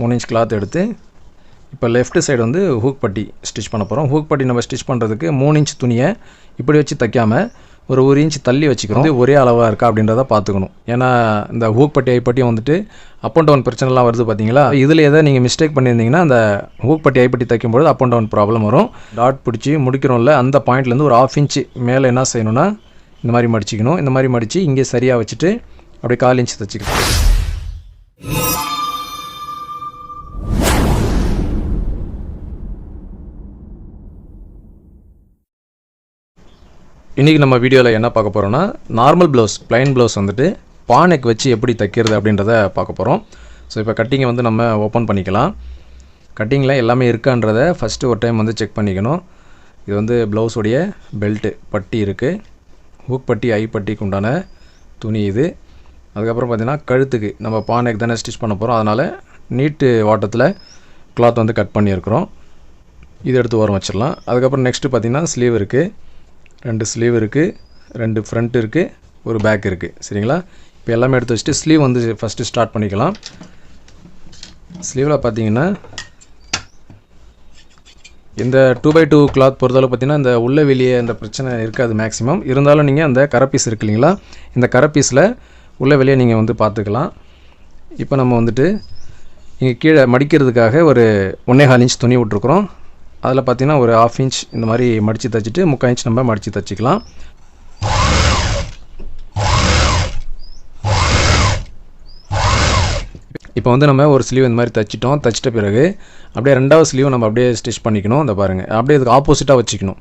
மூணு inch cloth எடுத்து இப்போ லெஃப்ட் சைடு வந்து ஹூக் பட்டி ஸ்டிச் பண்ண போகிறோம் ஹூக் பட்டி நம்ம ஸ்டிச் பண்ணுறதுக்கு மூணு இன்ச் துணியை இப்படி வச்சு தைக்காமல் ஒரு ஒரு இன்ச் தள்ளி வச்சுக்கிறோம். ஒரே அளவாக இருக்கா அப்படின்றத பார்த்துக்கணும். ஏன்னா இந்த ஹூக் பட்டி ஐப்பட்டியும் வந்துட்டு அப் அண்ட் டவுன் பிரச்சனைலாம் வருது பார்த்தீங்களா இதில் எதை நீங்கள் மிஸ்டேக் பண்ணியிருந்தீங்கன்னா அந்த ஹூக் பட்டி ஐப்பட்டி தைக்கும்போது அப் அண்ட் டவுன் ப்ராப்ளம் வரும். டாட் பிடிச்சி முடிக்கிறோம்ல அந்த பாயிண்ட்லேருந்து ஒரு ஆஃப் இன்ச்சு மேலே என்ன செய்யணும்னா இந்த மாதிரி மடிச்சிக்கணும். இந்த மாதிரி மடித்து இங்கே சரியாக வச்சுட்டு அப்படியே கால் இன்ச் தைச்சிக்கணும். இன்றைக்கி நம்ம வீடியோவில் என்ன பார்க்க போகிறோம்னா நார்மல் ப்ளவுஸ் ப்ளைன் ப்ளவுஸ் வந்துட்டு பானைக்கு வச்சு எப்படி தைக்கிறது அப்படின்றத பார்க்க போகிறோம் ஸோ இப்போ கட்டிங்கை வந்து நம்ம ஓப்பன் பண்ணிக்கலாம். கட்டிங்கில் எல்லாமே இருக்கான்றத ஃபஸ்ட்டு ஒரு டைம் வந்து செக் பண்ணிக்கணும். இது வந்து ப்ளவுஸுடைய பெல்ட்டு பட்டி இருக்குது ஹூக் பட்டி ஐ பட்டிக்கு உண்டான துணி இது. அதுக்கப்புறம் பார்த்திங்கன்னா கழுத்துக்கு நம்ம பானைக்கு தானே ஸ்டிச் பண்ண போகிறோம் அதனால் நீட்டு வாட்டத்தில் கிளாத் வந்து கட் பண்ணியிருக்கிறோம். இது எடுத்து ஓரம் வச்சிடலாம். அதுக்கப்புறம் நெக்ஸ்ட்டு பார்த்திங்கன்னா ஸ்லீவ் இருக்குது ரெண்டு ஸ்லீவ் இருக்குது ரெண்டு ஃப்ரண்ட் இருக்குது ஒரு பேக் இருக்குது சரிங்களா? இப்போ எல்லாமே எடுத்து வச்சுட்டு ஸ்லீவ் வந்து ஃபஸ்ட்டு ஸ்டார்ட் பண்ணிக்கலாம். ஸ்லீவில் பார்த்தீங்கன்னா இந்த டூ பை டூ கிளாத் பொறுத்தளவு பார்த்தீங்கன்னா இந்த உள்ள வெளியே இந்த பிரச்சனை இருக்காது மேக்ஸிமம் இருந்தாலும் நீங்கள் அந்த கரை பீஸ் இருக்கு இல்லைங்களா? இந்த கரை பீஸில் உள்ள வெளியே நீங்கள் வந்து பார்த்துக்கலாம் இப்போ நம்ம வந்துட்டு இங்கே கீழே மடிக்கிறதுக்காக ஒரு ஒன்றே கால் இன்ச் துணி விட்ருக்குறோம் அதில் பார்த்தீங்கன்னா ஒரு ஆஃப் இன்ச் இந்த மாதிரி மடித்து தைச்சிட்டு முக்கால் இன்ச் நம்ம மடித்து தைச்சிக்கலாம். இப்போ வந்து நம்ம ஒரு ஸ்லீவ் இந்த மாதிரி தைச்சிட்டோம். தைச்சிட்ட பிறகு அப்படியே ரெண்டாவது ஸ்லீவ் நம்ம அப்படியே ஸ்டிச் பண்ணிக்கணும். இந்த பாருங்கள் அப்படியே இதுக்கு ஆப்போசிட்டாக வச்சுக்கணும்.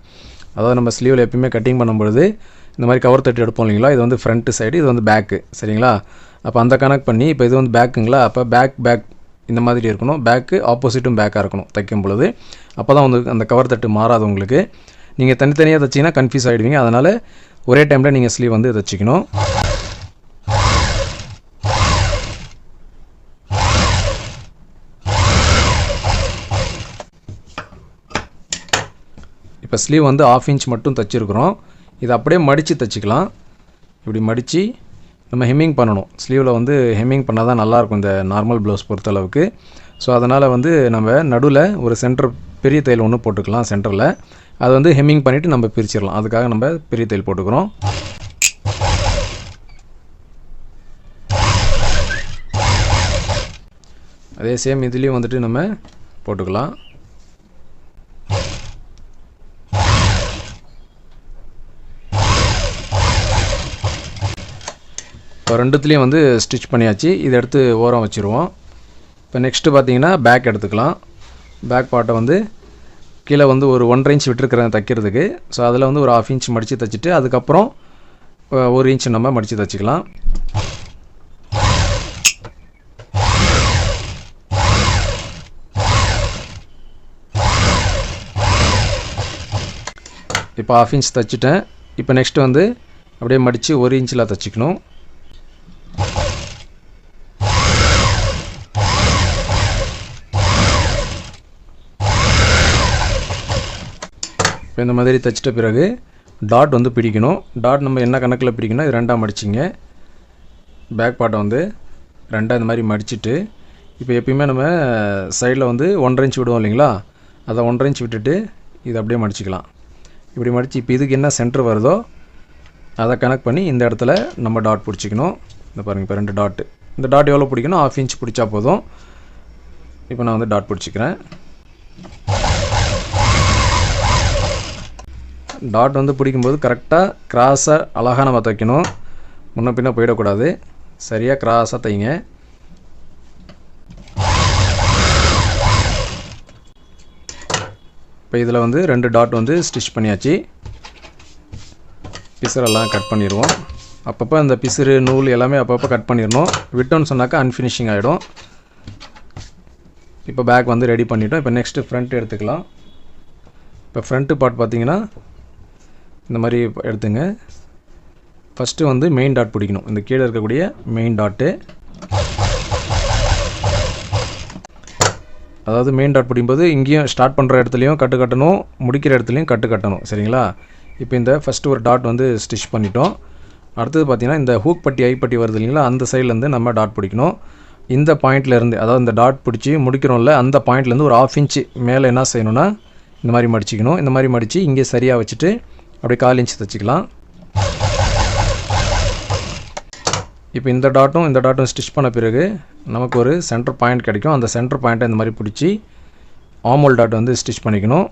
அதாவது நம்ம ஸ்லீவில் எப்பயுமே கட்டிங் பண்ணும்பொழுது இந்த மாதிரி கவர் தட்டி எடுப்போம் இல்லைங்களா? இது வந்து ஃப்ரண்ட் சைடு இது வந்து பேக்கு சரிங்களா? அப்போ அந்த கனெக்ட் பண்ணி இப்போ இது வந்து பேக்குங்களா அப்போ பேக் பேக் இந்த மாதிரி இருக்கணும். பேக்கு ஆப்போசிட்டும் பேக்காக இருக்கணும். தைக்கும் பொழுது அப்போ தான் வந்து அந்த கவர் தட்டு மாறாது உங்களுக்கு. நீங்கள் தனித்தனியாக தைச்சிங்கன்னா கன்ஃபியூஸ் ஆகிடுவீங்க அதனால் ஒரே டைமில் நீங்கள் ஸ்லீவ் வந்து தைச்சிக்கணும் இப்போ ஸ்லீவ் வந்து ஆஃப் இன்ச் மட்டும் தைச்சிருக்கிறோம். இதை அப்படியே மடித்து தைச்சிக்கலாம். இப்படி மடித்து நம்ம ஹெம்மிங் பண்ணணும். ஸ்லீவில் வந்து ஹெம்மிங் பண்ணால் தான் நல்லாயிருக்கும் இந்த நார்மல் ப்ளவுஸ் பொறுத்தளவுக்கு ஸோ அதனால் வந்து நம்ம நடுவில் ஒரு சென்டர் பெரிய தையல் ஒன்று போட்டுக்கலாம் சென்டரில். அது வந்து ஹெம்மிங் பண்ணிவிட்டு நம்ம பிரிச்சிடலாம். அதுக்காக நம்ம பெரிய தையல் போட்டுக்கிறோம். அதே சேம் இதுலேயும் வந்துட்டு நம்ம போட்டுக்கலாம். இப்போ ரெண்டுத்துலேயும் வந்து ஸ்டிச் பண்ணியாச்சு. இதை எடுத்து ஓரம் வச்சுருவோம். இப்போ நெக்ஸ்ட்டு பார்த்தீங்கன்னா பேக் எடுத்துக்கலாம். பேக் பார்ட்டை வந்து கீழே வந்து ஒரு ஒன்றரை இன்ச் விட்டுருக்குறேன் தைக்கிறதுக்கு. ஸோ அதில் வந்து ஒரு ஆஃப் இன்ச் மடித்து தைச்சிட்டு அதுக்கப்புறம் ஒரு இன்ச் நம்ம மடித்து தைச்சிக்கலாம். இப்போ ஆஃப் இன்ச் தைச்சிட்டேன். இப்போ நெக்ஸ்ட் வந்து அப்படியே மடித்து ஒரு இன்ச்சில் தைச்சிக்கணும். இப்போ இந்த மாதிரி தைச்சிட்ட பிறகு டாட் வந்து பிடிக்கணும். டாட் நம்ம என்ன கணக்கில் பிடிக்கணும் இது ரெண்டாக மடிச்சிங்க. பேக் பாட்டை வந்து ரெண்டாக இந்த மாதிரி மடிச்சிட்டு இப்போ எப்பயுமே நம்ம சைடில் வந்து ஒன்றரை இன்ச் விடுவோம் இல்லைங்களா? அதை ஒன்றரை இன்ச் விட்டுட்டு இதை அப்படியே மடிச்சிக்கலாம். இப்படி மடித்து இப்போ இதுக்கு என்ன சென்டர் வருதோ அதை கனெக்ட் பண்ணி இந்த இடத்துல நம்ம டாட் பிடிச்சிக்கணும். இந்த பாருங்கள் இப்போ ரெண்டு டாட்டு இந்த டாட் எவ்வளோ பிடிக்கணும்? ஆஃப் இன்ச் பிடிச்சா போதும். இப்போ நான் வந்து டாட் பிடிச்சிக்கிறேன். டாட் வந்து பிடிக்கும்போது கரெக்டாக கிராஸாக அழகாக நம்ம தைக்கணும். முன்ன பின்னே போயிடக்கூடாது. சரியாக கிராஸாக தைங்க. இப்போ இதில் வந்து ரெண்டு டாட் வந்து ஸ்டிச் பண்ணியாச்சு. பிசுரெல்லாம் கட் பண்ணிடுவோம். அப்பப்போ அந்த பிசுறு நூல் எல்லாமே அப்பப்போ கட் பண்ணிடணும். விட்டோன்னு சொன்னாக்கா அன்ஃபினிஷிங் ஆகிடும் இப்போ பேக் வந்து ரெடி பண்ணிட்டோம். இப்போ நெக்ஸ்ட்டு ஃப்ரண்ட் எடுத்துக்கலாம். இப்போ ஃப்ரண்ட்டு பார்ட் பார்த்தீங்கன்னா இந்த மாதிரி எடுத்துங்க. ஃபஸ்ட்டு வந்து மெயின் டாட் பிடிக்கணும். இந்த கீழே இருக்கக்கூடிய மெயின் டாட்டு அதாவது மெயின் டாட் பிடிக்கும்போது இங்கேயும் ஸ்டார்ட் பண்ணுற இடத்துலையும் கட்டு கட்டணும் முடிக்கிற இடத்துலையும் கட்டு கட்டணும். சரிங்களா? இப்போ இந்த ஃபஸ்ட்டு ஒரு டாட் வந்து ஸ்டிச் பண்ணிட்டோம். அடுத்தது பார்த்தீங்கன்னா இந்த ஹூக் பட்டி ஐப்பட்டி வருது இல்லைங்களா? அந்த சைட்லேருந்து நம்ம டாட் பிடிக்கணும். இந்த பாயிண்ட்லேருந்து அதாவது இந்த டாட் பிடிச்சி முடிக்கிறோம்ல அந்த பாயிண்ட்லேருந்து ஒரு ஆஃப் இன்ச்சு மேலே என்ன செய்யணும்னா இந்த மாதிரி மடிச்சிக்கணும். இந்த மாதிரி மடித்து இங்கே சரியாக வச்சுட்டு அப்படியே கால் இன்ச் தைச்சிக்கலாம். இப்போ இந்த டாட்டும் இந்த டாட்டும் ஸ்டிச் பண்ண பிறகு நமக்கு ஒரு சென்டர் பாயிண்ட் கிடைக்கும். அந்த சென்டர் பாயிண்ட்டை இந்த மாதிரி பிடிச்சி ஆமோல் டாட் வந்து ஸ்டிச் பண்ணிக்கணும்.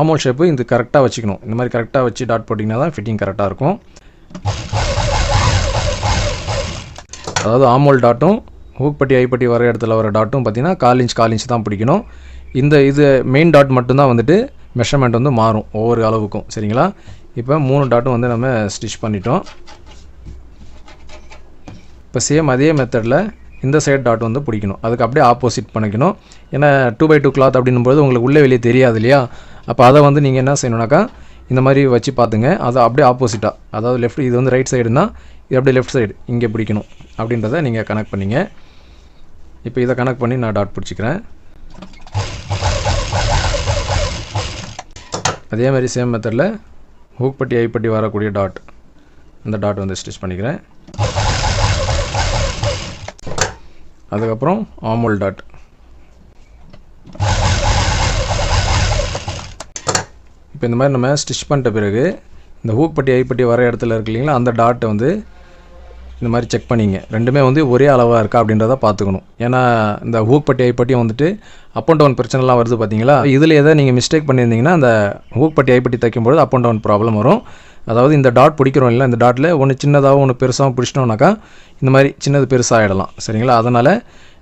ஆமோல் ஷேப்பு இது கரெக்டாக வச்சுக்கணும். இந்த மாதிரி கரெக்டாக வச்சு டாட் போட்டிங்கன்னா தான் ஃபிட்டிங் கரெக்டாக இருக்கும். அதாவது ஆமோல் டாட்டும் ஹூக்பட்டி ஐப்பட்டி வர இடத்துல வர டாட்டும் பார்த்தீங்கன்னா கால் இன்ச் கால் இன்ச் தான் பிடிக்கணும். இந்த இது மெயின் டாட் மட்டும்தான் வந்துட்டு மெஷர்மெண்ட் வந்து மாறும் ஒவ்வொரு அளவுக்கும். சரிங்களா? இப்போ மூணு டாட்டும் வந்து நம்ம ஸ்டிச் பண்ணிட்டோம். இப்போ சேம் அதே மெத்தடில் இந்த சைடு டாட் வந்து பிடிக்கணும். அதுக்கு அப்படியே ஆப்போசிட் பண்ணிக்கணும். ஏன்னா டூ பை டூ கிளாத் அப்படின்னும்போது உங்களுக்கு உள்ளே வெளியே தெரியாது இல்லையா? அப்போ அதை வந்து நீங்கள் என்ன செய்யணுன்னாக்கா இந்த மாதிரி வச்சு பார்த்துங்க. அது அப்படியே ஆப்போசிட்டாக அதாவது லெஃப்ட் இது வந்து ரைட் சைடுனா இது அப்படியே லெஃப்ட் சைடு இங்கே பிடிக்கணும். அப்படின்றத நீங்கள் கனெக்ட் பண்ணிங்க. இப்போ இதை கனெக்ட் பண்ணி நான் டாட் பிடிச்சிக்கிறேன். அதே மாதிரி சேம் மெத்தடில் ஹூக்பட்டி ஐப்பட்டி வரக்கூடிய டாட் அந்த டாட் வந்து ஸ்டிச் பண்ணிக்கிறேன். அதுக்கப்புறம் ஆமுல் டாட் இப்போ இந்த மாதிரி நம்ம ஸ்டிச் பண்ணிட்ட பிறகு இந்த ஹூக்பட்டி ஐப்பட்டி வர இடத்துல இருக்கு இல்லைங்களா அந்த டாட்டை வந்து இந்த மாதிரி செக் பண்ணிங்க. ரெண்டுமே வந்து ஒரே அளவாக இருக்கா அப்படின்றத பார்த்துக்கணும். ஏன்னா இந்த ஹூக் பட்டி ஐப்பட்டியும் வந்துட்டு அப் அண்ட் டவுன் பிரச்சனைலாம் வருது பார்த்தீங்களா இதில் எதாவது நீங்கள் மிஸ்டேக் பண்ணியிருந்தீங்கன்னா அந்த ஹூக்பட்டி ஐப்பட்டி தைக்கும்போது அப் அண்ட் டவுன் ப்ராப்ளம் வரும். அதாவது இந்த டாட் பிடிக்கிறோம் இல்லை இந்த டாட்டில் ஒன்று சின்னதாகவும் ஒன்று பெருசாகவும் பிடிச்சிட்டோம்னாக்கா இந்த மாதிரி சின்னது பெருசாக ஆகிடலாம் சரிங்களா? அதனால்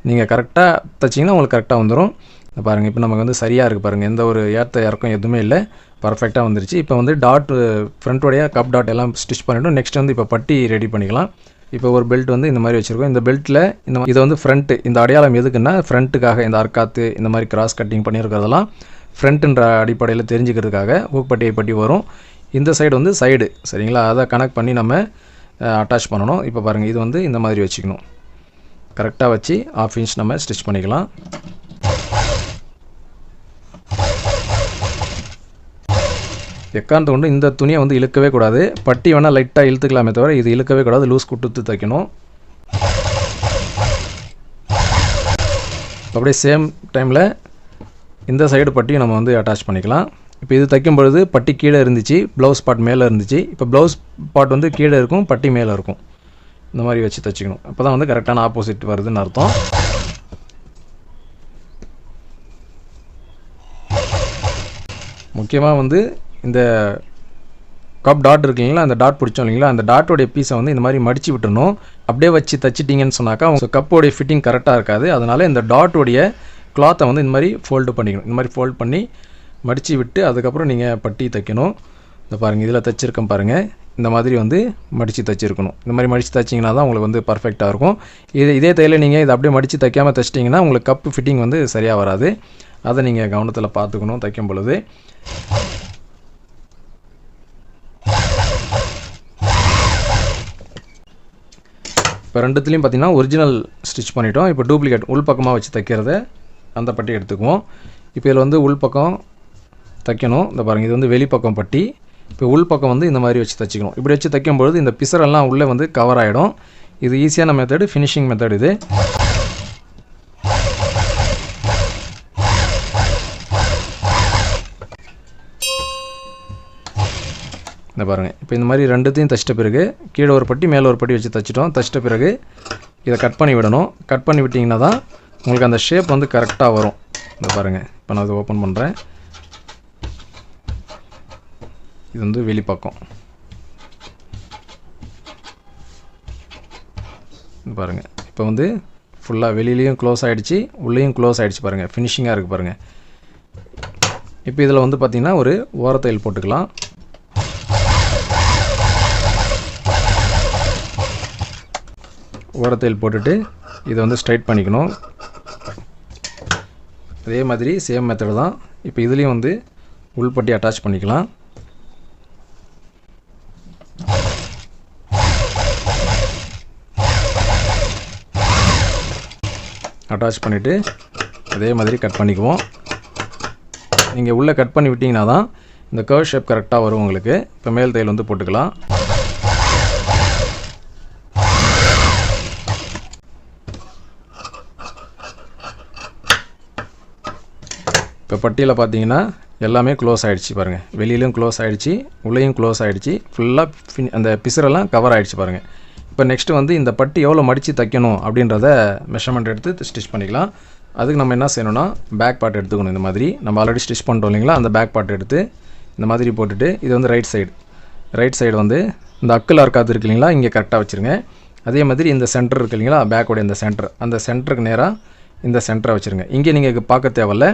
நீங்கள் கரெக்டாக தைச்சிங்கன்னா உங்களுக்கு கரெக்டாக வந்துடும் பாருங்கள் இப்போ நமக்கு வந்து சரியாக இருக்குது பாருங்கள் எந்த ஒரு ஏற்ற இறக்கம் எதுவுமே இல்லை. பர்ஃபெக்டாக வந்துருச்சு. இப்போ வந்து டாட் ஃப்ரண்ட்டோடைய கப் டாட் எல்லாம் ஸ்டிச் பண்ணிவிட்டோம் நெக்ஸ்ட் வந்து இப்போ பட்டி ரெடி பண்ணிக்கலாம். இப்போ ஒரு பெல்ட் வந்து இந்த மாதிரி வச்சுருக்கோம். இந்த பெல்ட்டில் இந்த இதை வந்து ஃப்ரண்ட்டு இந்த அடையாளம் எதுக்குன்னா ஃப்ரண்ட்டுக்காக இந்த அர்க்காத்து இந்த மாதிரி கிராஸ் கட்டிங் பண்ணியிருக்கிறதெல்லாம் ஃப்ரண்ட்டுன்ற அடிப்படையில் தெரிஞ்சுக்கிறதுக்காக ஊக்பட்டி பட்டி வரும். இந்த சைடு வந்து சைடு சரிங்களா? அதை கனெக்ட் பண்ணி நம்ம அட்டாச் பண்ணணும். இப்போ பாருங்கள் இது வந்து இந்த மாதிரி வச்சுக்கணும். கரெக்டாக வச்சு ஆஃப் இன்ச் நம்ம ஸ்டிச் பண்ணிக்கலாம். எக்காரணத்தை கொண்டு இந்த துணியை வந்து இழுக்கவே கூடாது. பட்டி வேணால் லைட்டாக இழுத்துக்கலாமே தவிர இது இழுக்கவே கூடாது. லூஸ் கொடுத்து தைக்கணும். அப்படியே சேம் டைமில் இந்த சைடு பட்டியும் நம்ம வந்து அட்டாச் பண்ணிக்கலாம். இப்போ இது தைக்கும் பொழுது பட்டி கீழே இருந்துச்சு ப்ளவுஸ் பாட் மேலே இருந்துச்சு. இப்போ ப்ளவுஸ் பாட் வந்து கீழே இருக்கும் பட்டி மேலே இருக்கும். இந்த மாதிரி வச்சு தைச்சிக்கணும். அப்போ தான் வந்து கரெக்டான ஆப்போசிட் வருதுன்னு அர்த்தம். முக்கியமாக வந்து இந்த கப் டாட் இருக்கு இல்லைங்களா அந்த டாட் பிடிச்சோம் இல்லைங்களா அந்த டாட்டோடைய பீஸை வந்து இந்த மாதிரி மடித்து விட்டுணும் அப்படியே வச்சு தச்சிட்டிங்கன்னு சொன்னாக்கா உங்கள் கப்போடைய ஃபிட்டிங் கரெக்டாக இருக்காது. அதனால் இந்த டாட்டோடைய கிளாத்தை வந்து இந்த மாதிரி ஃபோல்டு பண்ணிக்கணும். இந்த மாதிரி ஃபோல்ட் பண்ணி மடித்து விட்டு அதுக்கப்புறம் நீங்கள் பட்டி தைக்கணும். இந்த பாருங்கள் இதில் தைச்சிருக்கேன் பாருங்கள் இந்த மாதிரி வந்து மடித்து தைச்சிருக்கணும். இந்த மாதிரி மடித்து தைச்சிங்கன்னா தான் உங்களுக்கு வந்து பர்ஃபெக்டாக இருக்கும். இது இதே தையில் நீங்கள் இதை அப்படியே மடித்து தைக்காமல் தைச்சிட்டிங்கன்னா உங்களுக்கு கப்பு ஃபிட்டிங் வந்து சரியாக வராது. அதை நீங்கள் கவனத்தில் பார்த்துக்கணும் தைக்கும் பொழுது. இப்போ ரெண்டுத்துலேயும் பார்த்தீங்கன்னா ஒரிஜினல் ஸ்டிச் பண்ணிட்டோம். இப்போ டூப்ளிகேட் உள் பக்கமாக வச்சு தைக்கிறத அந்த பட்டி எடுத்துக்குவோம். இப்போ இதில் வந்து உள் பக்கம் தைக்கணும். இந்த பாருங்கள் இது வந்து வெளிப்பக்கம் பட்டி. இப்போ உள் பக்கம் வந்து இந்த மாதிரி வச்சு தைச்சிக்கணும். இப்படி வச்சு தைக்கும்பொழுது இந்த பிசரெல்லாம் உள்ளே வந்து கவர் ஆகிடும் இது ஈஸியான மெத்தடு ஃபினிஷிங் மெத்தட் இது. இந்த பாருங்கள் இப்போ இந்த மாதிரி ரெண்டுத்தையும் தச்சிட்ட பிறகு கீழே ஒரு பட்டி மேலே ஒரு பட்டி வச்சு தைச்சிட்டோம். தச்சிட்ட பிறகு இதை கட் பண்ணி விடணும். கட் பண்ணி விட்டிங்கன்னா தான் உங்களுக்கு அந்த ஷேப் வந்து கரெக்டாக வரும். இந்த பாருங்கள் இப்போ நான் அதை ஓப்பன் பண்ணுறேன் இது வந்து வெளிப்பக்கம். இது பாருங்கள் இப்போ வந்து ஃபுல்லாக வெளியிலையும் க்ளோஸ் ஆகிடுச்சு உள்ளேயும் க்ளோஸ் ஆகிடுச்சு பாருங்கள் ஃபினிஷிங்காக இருக்குது பாருங்கள் இப்போ இதில் வந்து பார்த்திங்கன்னா ஒரு ஓரத்தையில் போட்டுக்கலாம். ஓரத்தையில் போட்டுட்டு இதை வந்து ஸ்ட்ரைட் பண்ணிக்கணும். அதே மாதிரி சேம் மெத்தடு தான். இப்போ இதுலேயும் வந்து உள்பட்டி அட்டாச் பண்ணிக்கலாம். அட்டாச் பண்ணிவிட்டு அதே மாதிரி கட் பண்ணிக்குவோம். நீங்கள் உள்ளே கட் பண்ணி விட்டிங்கன்னா தான் இந்த கர்வ் ஷேப் கரெக்டாக வரும் உங்களுக்கு. இப்போ மேல் தையல் வந்து போட்டுக்கலாம். இப்போ பட்டியில் பார்த்தீங்கன்னா எல்லாமே க்ளோஸ் ஆகிடுச்சு பாருங்கள் வெளியிலும் க்ளோஸ் ஆகிடுச்சு உள்ளேயும் க்ளோஸ் ஆகிடுச்சு ஃபுல்லாக அந்த பிசுரெல்லாம் கவர் ஆகிடுச்சு பாருங்கள் இப்போ நெக்ஸ்ட்டு வந்து இந்த பட்டி எவ்வளோ மடித்து தைக்கணும் அப்படின்றத மெஷர்மெண்ட் எடுத்து ஸ்டிச் பண்ணிக்கலாம். அதுக்கு நம்ம என்ன செய்யணும்னா பேக் பார்ட் எடுத்துக்கணும் இந்த மாதிரி. நம்ம ஆல்ரெடி ஸ்டிச் பண்ணிட்டோம் இல்லைங்களா? அந்த பேக் பார்ட் எடுத்து இந்த மாதிரி போட்டுட்டு இது வந்து ரைட் சைடு ரைட் சைடு வந்து இந்த அக்கில் அறுக்காது இருக்கு இல்லைங்களா? இங்கே கரெக்டாக வச்சுருங்க. அதே மாதிரி இந்த சென்டர் இருக்கு இல்லைங்களா? பேக்கோடைய இந்த சென்டர் அந்த சென்டருக்கு நேராக இந்த சென்டரை வச்சுருங்க. இங்கே நீங்கள் பார்க்க தேவையில்ல.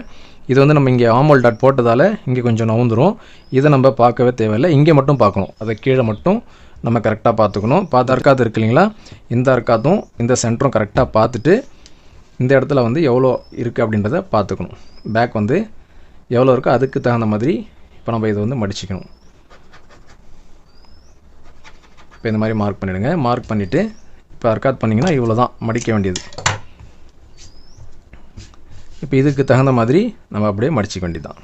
இது வந்து நம்ம இங்கே ஆமல் டாட் போட்டதால் இங்கே கொஞ்சம் நவுந்துரும். இதை நம்ம பார்க்கவே தேவையில்லை. இங்கே மட்டும் பார்க்கணும். அதை கீழே மட்டும் நம்ம கரெக்டாக பார்த்துக்கணும். பார்த்து அர்க்காத்து இருக்கு இல்லைங்களா? இந்த அர்க்காத்தும் இந்த சென்டரும் கரெக்டாக பார்த்துட்டு இந்த இடத்துல வந்து எவ்வளோ இருக்குது அப்படின்றத பார்த்துக்கணும். பேக் வந்து எவ்வளோ இருக்கோ அதுக்கு தகுந்த மாதிரி இப்போ நம்ம இதை வந்து மடிச்சிக்கணும். இப்போ இந்த மாதிரி மார்க் பண்ணிவிடுங்க மார்க் பண்ணிவிட்டு இப்போ அர்க்காத் பண்ணிங்கன்னா இவ்வளோ தான் மடிக்க வேண்டியது. இப்போ இதுக்கு தகுந்த மாதிரி நம்ம அப்படியே மடிச்சிக்க வேண்டியதுதான்.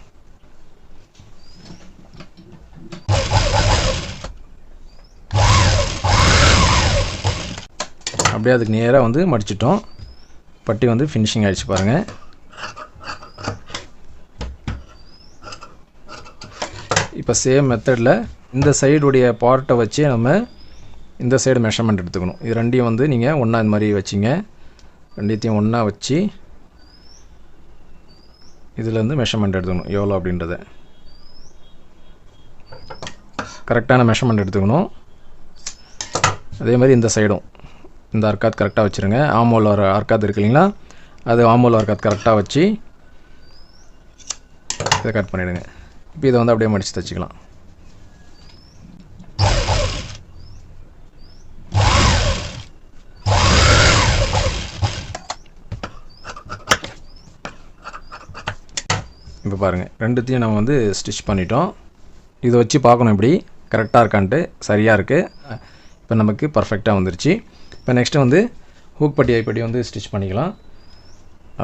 அப்படியே அதுக்கு நேராக வந்து மடிச்சிட்டோம். பட்டி வந்து ஃபினிஷிங் ஆகிடுச்சு பாருங்கள் இப்போ சேம் மெத்தடில் இந்த சைடுடைய பார்ட்டை வச்சே நம்ம இந்த சைடு மெஷர்மெண்ட் எடுத்துக்கணும். இது ரெண்டையும் வந்து நீங்கள் ஒன்றா இந்த மாதிரி வச்சிங்க. ரெண்டுத்தையும் ஒன்றா வச்சு இதுலேருந்து மெஷர்மெண்ட் எடுத்துக்கணும். எவ்வளோ அப்படின்றத. கரெக்டான மெஷர்மெண்ட் எடுத்துக்கணும். அதே மாதிரி இந்த சைடும் இந்த அர்க்காத் கரெக்டாக வச்சுருங்க. ஆமோல் வர அர்க்காத் இருக்கு இல்லைங்களா? அது ஆமோல் அர்க்காத் கரெக்டாக வச்சு இதை கட் பண்ணிவிடுங்க இப்போ இதை வந்து அப்படியே மடித்து தைச்சிக்கலாம். இப்போ பாருங்கள் ரெண்டுத்தையும் நம்ம வந்து ஸ்டிச் பண்ணிட்டோம். இதை வச்சு பார்க்கணும் இப்படி கரெக்டாக இருக்கான்ட்டு சரியாக இருக்குது இப்போ நமக்கு பர்ஃபெக்டாக வந்துருச்சு. இப்போ நெக்ஸ்ட்டு வந்து ஹூக் பட்டி ஐப்படி வந்து ஸ்டிச் பண்ணிக்கலாம்.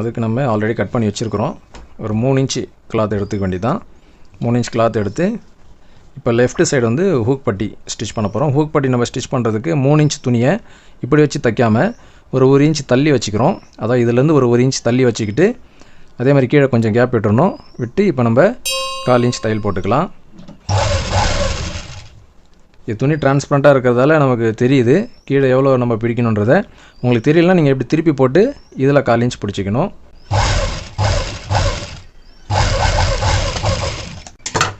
அதுக்கு நம்ம ஆல்ரெடி கட் பண்ணி வச்சுருக்குறோம். ஒரு மூணு இன்ச்சு கிளாத் எடுத்துக்க வேண்டியதான் மூணு இன்ச் கிளாத் எடுத்து இப்போ லெஃப்ட் சைடு வந்து ஹூக் பட்டி ஸ்டிச் பண்ண போகிறோம் ஹூக் பட்டி நம்ம ஸ்டிச் பண்ணுறதுக்கு மூணு இன்ச் துணியை இப்படி வச்சு தைக்காமல் ஒரு ஒரு இன்ச் தள்ளி வச்சுக்கிறோம். அதான் இதுலேருந்து ஒரு ஒரு இன்ச் தள்ளி வச்சுக்கிட்டு அதே மாதிரி கீழே கொஞ்சம் கேப் விட்டுறணும். விட்டு இப்போ நம்ம கால் இன்ச் தையல் போட்டுக்கலாம். இது துணி டிரான்ஸ்பரண்ட்டாக இருக்கிறதால நமக்கு தெரியுது. கீழே எவ்வளோ நம்ம பிடிக்கணுன்றத. உங்களுக்கு தெரியலனா நீங்கள் எப்படி திருப்பி போட்டு இதில் கால் இன்ச் பிடிச்சிக்கணும்.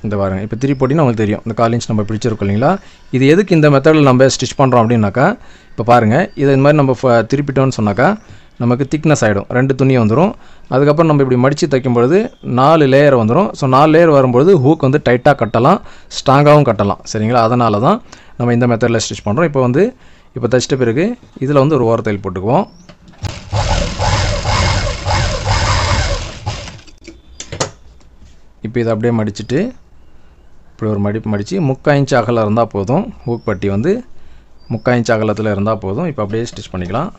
இந்த பாருங்க. இப்போ திருப்பி போட்டிங்கன்னா உங்களுக்கு தெரியும். இந்த கால் இன்ச் நம்ம பிடிச்சிருக்கோம் இல்லைங்களா? இது எதுக்கு இந்த மெத்தடில் நம்ம ஸ்டிச் பண்ணுறோம் அப்படின்னாக்கா இப்போ பாருங்கள் இதை இந்த மாதிரி நம்ம ஃப- திருப்பிட்டோம்னு சொன்னாக்கா நமக்கு திக்னஸ் ஆகிடும் ரெண்டு துணி வந்துடும் அதுக்கப்புறம் நம்ம இப்படி மடித்து தைக்கும் பொழுது நாலு லேயர் வந்துடும் ஸோ நாலு லேயர் வரும்பொழுது ஹூக் வந்து டைட்டாக கட்டலாம் ஸ்ட்ராங்காகவும் கட்டலாம். சரிங்களா? அதனால தான் நம்ம இந்த மெத்தடில் ஸ்டிச் பண்ணுறோம் இப்போ வந்து இப்போ தைச்சிட்ட பிறகு இதில் வந்து ஒரு ஓரத்தையில் போட்டுக்குவோம். இப்போ இதை அப்படியே மடிச்சுட்டு இப்படி ஒரு மடிப்பு மடித்து முக்கா இன்ச் அகலம் இருந்தால் போதும். ஹூக் பட்டி வந்து முக்கா இன்ச் அகலத்தில் இருந்தால் போதும். இப்போ அப்படியே ஸ்டிச் பண்ணிக்கலாம்.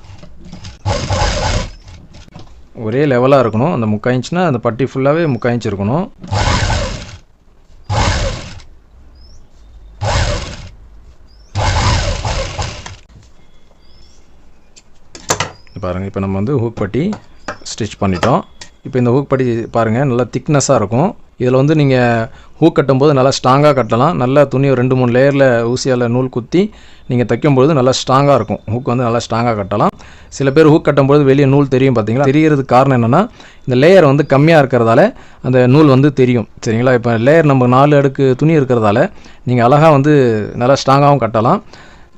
ஒரே லெவலாக இருக்கணும். அந்த முக்கா இன்ச்னா அந்த பட்டி ஃபுல்லாகவே முக்கா இன்ச் இருக்கணும் பாருங்கள் இப்போ நம்ம வந்து ஹூக் பட்டி ஸ்டிச் பண்ணிட்டோம். இப்போ இந்த ஹூக் பட்டி பாருங்கள் நல்லா திக்னஸாக இருக்கும். இதில் வந்து நீங்கள் ஹூக் கட்டும்போது நல்லா ஸ்ட்ராங்காக கட்டலாம். நல்லா துணி ரெண்டு மூணு லேயரில் ஊசியால் நூல் குத்தி நீங்கள் தைக்கும்பொழுது நல்லா ஸ்ட்ராங்காக இருக்கும். ஹூக் வந்து நல்லா ஸ்ட்ராங்காக கட்டலாம். சில பேர் ஹூக் கட்டும்போது வெளியே நூல் தெரியும் பார்த்தீங்களா தெரியறதுக்கு காரணம் என்னென்னா இந்த லேயர் வந்து கம்மியாக இருக்கிறதால அந்த நூல் வந்து தெரியும். சரிங்களா? இப்போ லேயர் நம்ம நாலு அடுக்கு துணி இருக்கிறதால நீங்கள் அழகாக வந்து நல்லா ஸ்ட்ராங்காகவும் கட்டலாம்.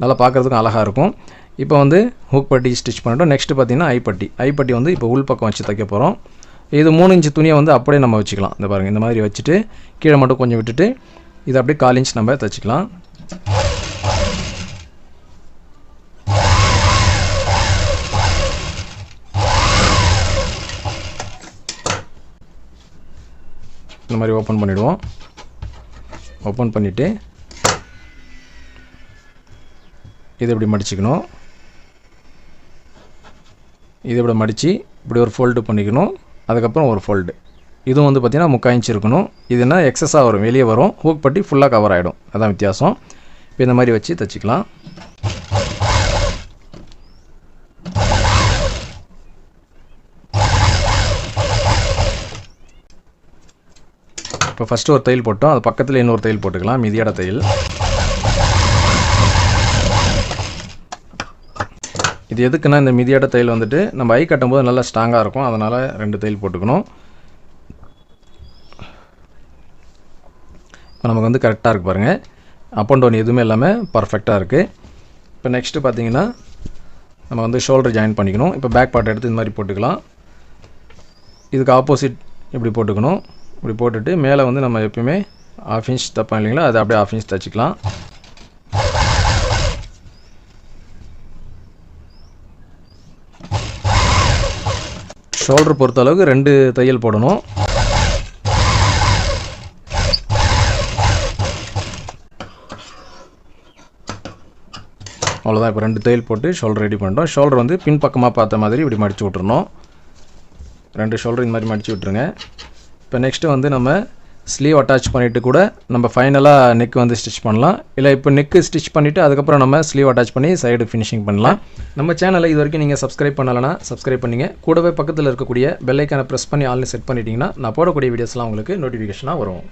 நல்லா பார்க்குறதுக்கும் அழகாக இருக்கும். இப்போ வந்து ஹூக் பட்டி ஸ்டிச் பண்ணிட்டோம். நெக்ஸ்ட்டு பார்த்தீங்கன்னா ஐப்பட்டி ஐப்பட்டி வந்து இப்போ உள் பக்கம் வச்சு தைக்க போகிறோம் இது மூணு இன்ச்சு துணியை வந்து அப்படியே நம்ம வச்சுக்கலாம். இந்த பாருங்கள் இந்த மாதிரி வச்சுட்டு கீழே மட்டும் கொஞ்சம் விட்டுட்டு இதை அப்படியே கால் இன்ச் நம்ம தைச்சிக்கலாம். இந்த மாதிரி ஓப்பன் பண்ணிவிடுவோம் ஓப்பன் பண்ணிவிட்டு இது இப்படி மடிச்சுக்கணும். இது இப்படி மடித்து இப்படி ஒரு ஃபோல்டு பண்ணிக்கணும். அதுக்கப்புறம் ஒரு ஃபோல்டு இதுவும் வந்து பார்த்திங்கன்னா முக்கால் இன்ச் இருக்கணும். இதுனா எக்ஸஸாக வரும். வெளியே வரும். ஹூக் பட்டி ஃபுல்லாக கவர் ஆகிடும் அதான் வித்தியாசம். இப்போ இந்த மாதிரி வச்சு தைச்சிக்கலாம். இப்போ ஃபஸ்ட்டு ஒரு தையல் போட்டோம். அது பக்கத்தில் இன்னொரு தையல் போட்டுக்கலாம். மிதியாட தையல் இது எதுக்குன்னா இந்த மிதியாட தையல் வந்துட்டு நம்ம ஐ கட்டும்போது நல்லா ஸ்ட்ராங்காக இருக்கும். அதனால் ரெண்டு தையல் போட்டுக்கணும். இப்போ நமக்கு வந்து கரெக்டாக இருக்குது பாருங்கள் அப் அண்ட் டவுன் எதுவுமே இல்லாமல் பர்ஃபெக்டாக இருக்குது இப்போ நெக்ஸ்ட்டு பார்த்தீங்கன்னா நம்ம வந்து ஷோல்டர் ஜாயின் பண்ணிக்கணும். இப்போ பேக் பார்ட் எடுத்து இந்த மாதிரி போட்டுக்கலாம். இதுக்கு ஆப்போசிட் இப்படி போட்டுக்கணும். இப்படி போட்டுட்டு மேலே வந்து நம்ம எப்பயுமே ஆஃப் இன்ச் தப்போம் இல்லைங்களா? அதை அப்படியே ஆஃப் இன்ச் தச்சுக்கலாம். ஷோல்டர் பொறுத்த அளவுக்கு ரெண்டு தையல் போடணும். அவ்வளோதான் இப்போ ரெண்டு தையல் போட்டு ஷோல்டர் ரெடி பண்ணிட்டோம். ஷோல்டர் வந்து பின்பக்கமாக பார்த்த மாதிரி இப்படி மடித்து விட்டுருணும் ரெண்டு ஷோல்டர் இந்த மாதிரி மடித்து விட்ருங்க இப்போ நெக்ஸ்ட்டு வந்து நம்ம ஸ்லீவ் அட்டாச் பண்ணிவிட்டு கூட நம்ம ஃபைனலாக நெக் வந்து ஸ்டிச் பண்ணலாம். இல்லை இப்போ நெக்கு ஸ்டிச் பண்ணிவிட்டு அதுக்கப்புறம் நம்ம ஸ்லீவ் அட்டாச் பண்ணி சைடு ஃபினிஷிங் பண்ணலாம். நம்ம சேனலை இது வரைக்கும் நீங்கள் சப்ஸ்கிரைப் பண்ணலைன்னா சப்ஸ்கிரைப் பண்ணிங்க. கூடவே பக்கத்தில் இருக்கக்கூடிய பெல்லைக்கான ப்ரெஸ் பண்ணி ஆல்னு செட் பண்ணிட்டீங்கன்னா நான் போடக்கூடிய வீடியோஸ்லாம் உங்களுக்கு நோட்டிஃபிகேஷனாக வரும்.